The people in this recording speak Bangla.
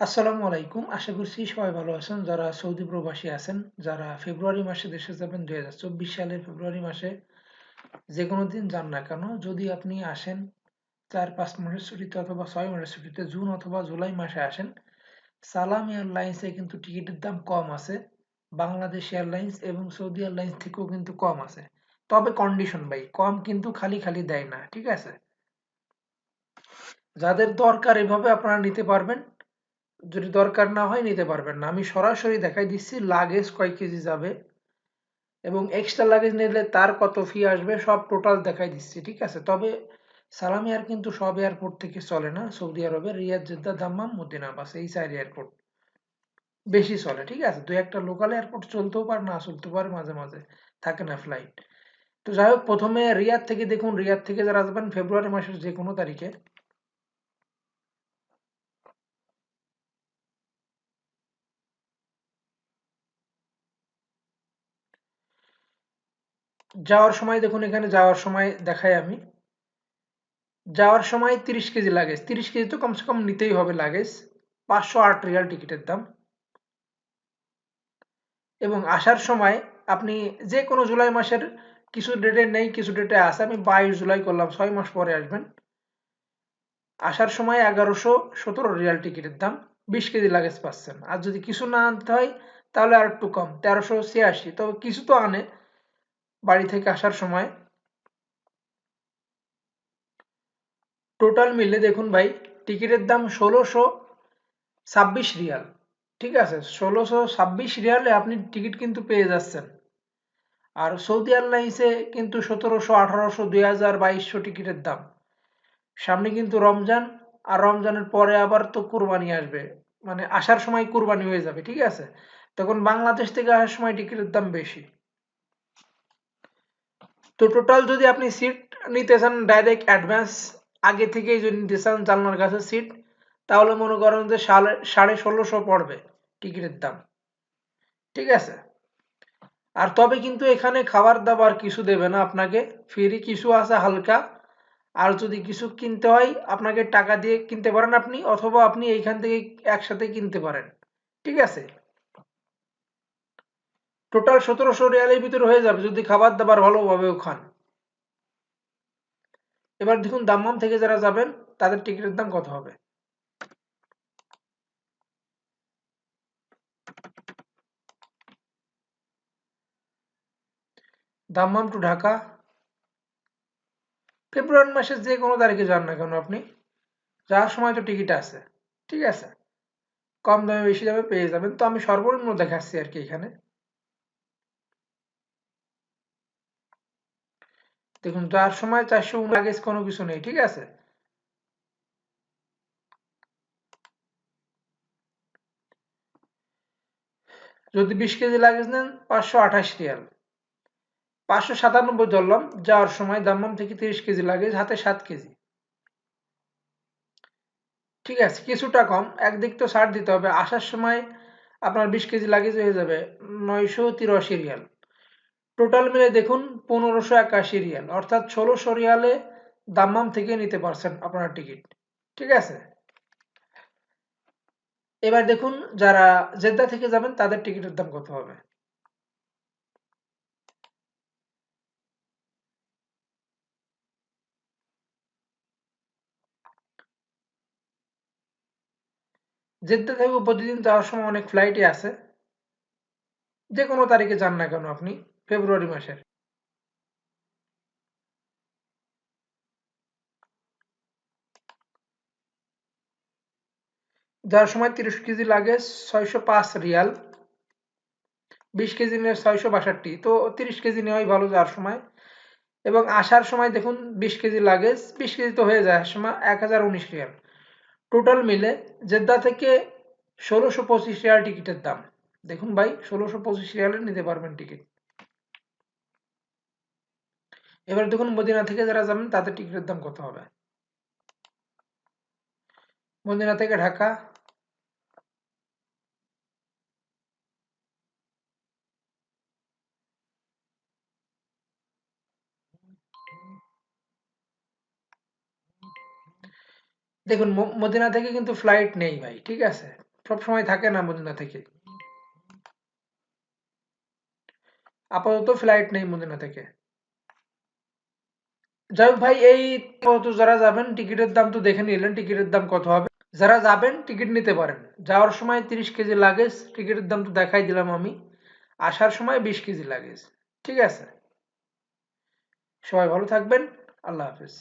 আসসালামু আলাইকুম। আশা করছি সবাই ভালো আছেন। যারা সৌদি প্রবাসী আছেন, যারা ফেব্রুয়ারি মাসে দেশে যাবেন, দুই হাজার চব্বিশ সালের ফেব্রুয়ারি মাসে যে কোনো দিন যান না কেন, যদি আপনি আসেন চার পাঁচ মাসের ছুটিতে অথবা ছয় মাসের ছুটিতে, জুন অথবা জুলাই মাসে আসেন, সালাম এয়ারলাইন্সে কিন্তু টিকিটের দাম কম আছে। বাংলাদেশ এয়ারলাইন্স এবং সৌদি এয়ারলাইন্স থেকেও কিন্তু কম আছে। তবে কন্ডিশন ভাই, কম কিন্তু খালি খালি দেয় না, ঠিক আছে? যাদের দরকার এভাবে আপনারা নিতে পারবেন। যদি দরকার না হয় নিতে পারবেন না। আমি সরাসরি দেখাই দিচ্ছি লাগেজ কয় কেজি যাবে এবং এক্সট্রা লাগেজ নিলে তার কত ফি আসবে সব টোটাল দেখাই দিচ্ছি, ঠিক আছে? তবে সালাম এয়ার কিন্তু সব এয়ারপোর্ট থেকে চলে না, সৌদি আরবের, রিয়াদ, জেদ্দা, দাম্মাম, মদিনা বাস, এই চার এয়ারপোর্ট বেশি চলে, ঠিক আছে? দু একটা লোকাল এয়ারপোর্ট চলতেও পারে না চলতে পারে মাঝে মাঝে, থাকে না ফ্লাইট তো যাই হোক, প্রথমে রিয়াদ থেকে দেখুন, রিয়াদ থেকে যারা আসবেন, ফেব্রুয়ারি মাসের যে কোনো তারিখে যাওয়ার সময় দেখুন, এখানে যাওয়ার সময় দেখাই আমি। যাওয়ার সময় তিরিশ কেজি লাগেজ। তিরিশ কেজি তো কমসে কম নিতেই হবে লাগেজ। পাঁচশো আট রিয়াল টিকিটের দাম। এবং আসার সময় আপনি যে কোনো জুলাই মাসের কিছু ডেটে নেই, কিছু ডেটে আসে আমি বাইশ জুলাই করলাম, ছয় মাস পরে আসবেন। আসার সময় এগারোশো সতেরো রিয়াল টিকিটের দাম। বিশ কেজি লাগেজ পাচ্ছেন। আর যদি কিছু না আনতে হয়, তাহলে আর একটু কম, তেরোশো ছিয়াশি। তবে কিছু তো আনে বাড়ি থেকে আসার সময়। টোটাল মিলে দেখুন ভাই, টিকিটের দাম ষোলোশো ছাব্বিশ রিয়াল। ঠিক আছে, ষোলোশো ছাব্বিশ রিয়ালে আপনি টিকিট কিন্তু পেয়ে যাচ্ছেন। আর সৌদি এয়ারলাইন্সে কিন্তু সতেরোশো, আঠারোশো, দুই হাজার, বাইশশো টিকিটের দাম। সামনে কিন্তু রমজান, আর রমজানের পরে আবার তো কুরবানি আসবে। মানে আসার সময় কুরবানি হয়ে যাবে, ঠিক আছে? তখন বাংলাদেশ থেকে আসার সময় টিকিটের দাম বেশি। তো টোটাল যদি আপনি সিট নিতে চান ডাইরেক্ট অ্যাডভান্স আগে থেকেই যদি নিতে চান জানলার কাছে সিট তাহলে মনে করেন যে সাড়ে সাড়ে ষোলোশো পড়বে টিকিটের দাম। ঠিক আছে? আর তবে কিন্তু এখানে খাবার দাবার কিছু দেবে না আপনাকে ফ্রি কিছু আছে হালকা। আর যদি কিছু কিনতে হয়, আপনাকে টাকা দিয়ে কিনতে পারেন আপনি, অথবা আপনি এইখান থেকে একসাথে কিনতে পারেন। ঠিক আছে? টোটাল সতেরোশো রিয়ালের ভিতরে হয়ে যাবে যদি খাবার দাবার ভালোভাবেও খান। এবার দেখুন দাম্মাম থেকে যারা যাবেন, তাদের টিকিটের দাম কত হবে? দাম্মাম টু ঢাকা। ফেব্রুয়ারি মাসের যে কোনো তারিখে যান না কেন আপনি? যাওয়ার সময় তো টিকিট আছে, ঠিক আছে? কম দামে বেশি দামে পেয়ে যাবেন। তো আমি সর্বনিম্ন দেখাচ্ছি আর কি এখানে। দেখুন, যার সময় চারশো লাগেজ কোনো কিছু নেই, ঠিক আছে? যদি বিশ কেজি লাগেজ নেন, পাঁচশো আঠাশ রিয়াল। পাঁচশো সাতানব্বই ধরলাম, যাওয়ার সময় দাম্মাম থেকে তিরিশ কেজি লাগেজ, হাতে সাত কেজি। ঠিক আছে, কিছুটা কম, একদিক তো ছাড় দিতে হবে। আসার সময় আপনার বিশ কেজি লাগেজ হয়ে যাবে নয়শো তিরাশি রিয়াল। টোটাল মিলে দেখুন পনেরোশো একাশি রিয়াল, অর্থাৎ ষোলোশো রিয়ালে দাম্মাম থেকে নিতে পারছেন আপনার টিকিট, ঠিক আছে? এবার দেখুন যারা জেদ্দা থেকে যাবেন তাদের টিকিটের দাম কত হবে। জেদ্দা থেকে প্রতিদিন যাওয়ার সময় অনেক ফ্লাইটই আছে, যে কোনো তারিখে যান না কেন আপনি। ফেব্রুয়ারি মাসের। যার সময় তিরিশ কেজি লাগে ছয়শো পাঁচ রিয়াল, বিশ কেজি নিয়ে ছয়শো বাষট্টি। তো তিরিশ কেজি নেওয়াই ভালো যাওয়ার সময়। এবং আসার সময় দেখুন বিশ কেজি লাগেজ বিশ কেজি তো হয়ে যায় সময় এক হাজার উনিশ রিয়াল। টোটাল মিলে জেদ্দা থেকে ষোলোশো পঁচিশ রিয়াল টিকিটের দাম। দেখুন ভাই, ষোলোশো পঁচিশ রিয়ালে নিতে পারবেন টিকিট। এবার দেখুন মদিনা থেকে যারা যাবেন, তাদের টিকিটের দাম কত হবে? মদিনা থেকে ঢাকা। দেখুন মদিনা থেকে কিন্তু ফ্লাইট নেই ভাই, ঠিক আছে? সবসময় থাকে না মদিনা থেকে। আপাতত ফ্লাইট নেই মদিনা থেকে। যাই হোক ভাই, এই তো যারা যাবেন, টিকিটের দাম তো দেখে নিলেন, টিকিটের দাম কত হবে। যারা যাবেন, টিকিট নিতে পারেন। যাওয়ার সময় তিরিশ কেজি লাগেজ, টিকিটের দাম তো দেখাই দিলাম আমি। আসার সময় বিশ কেজি লাগেজ। ঠিক আছে? সবাই ভালো থাকবেন। আল্লাহ হাফিজ।